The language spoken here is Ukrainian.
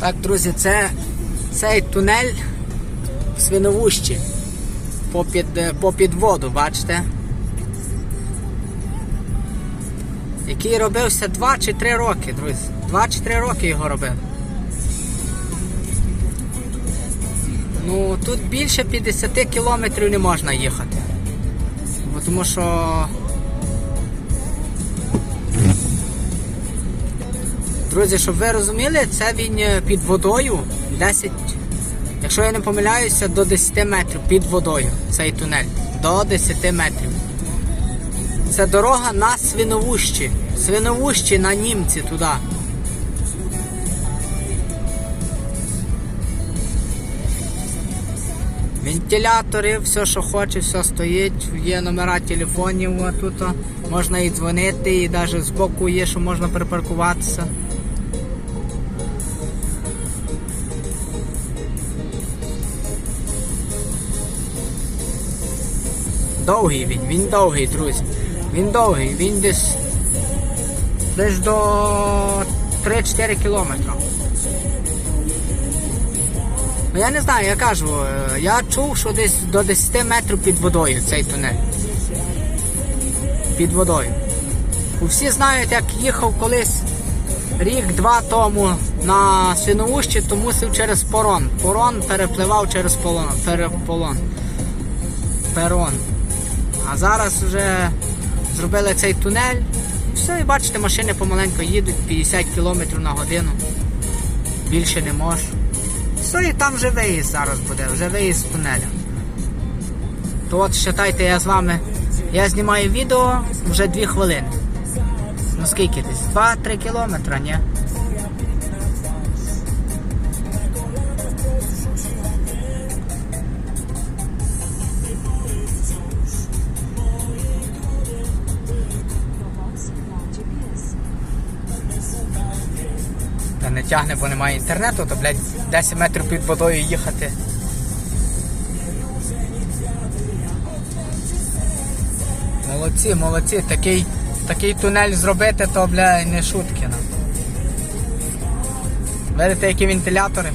Так, друзі, це цей тунель свиновущі попід, е, попід воду, бачите? Який робився 2 чи 3 роки, друзі. 2 чи 3 роки його робив. Ну, тут більше 50 кілометрів не можна їхати. Бо тому що. Друзі, щоб ви розуміли, це він е, під водою 10, якщо я не помиляюся, до 10 метрів під водою цей тунель. До 10 метрів. Це дорога на свиновущі. Свиновущі на німці туди. Вентилятори, все, що хоче, все стоїть. Є номера телефонів тут. Можна і дзвонити, і навіть збоку є, що можна припаркуватися. Довгий він, він довгий, друзі. Він довгий, він десь десь до 3-4 кілометри. Ну я не знаю, я кажу, е, я чув, що десь до 10 метрів під водою цей тунель. Під водою. Всі знають, як їхав колись рік-два тому на Свиновущі, то мусив через порон. Порон перепливав через полон. Переполон. Перон. А зараз вже зробили цей тунель. Все, і бачите, машини помаленько їдуть 50 км на годину. Більше не можеш. Все, і там вже виїзд зараз буде, вже виїзд з тунеля. То от считайте, я з вами. Я знімаю відео вже 2 хвилини. Ну скільки десь? 2-3 кілометри, ні? Не тягне, бо немає інтернету, то, блядь, 10 метрів під водою їхати. Молодці, молодці, такий, такий тунель зробити, то, бля, не шутки. Видите, які вентилятори?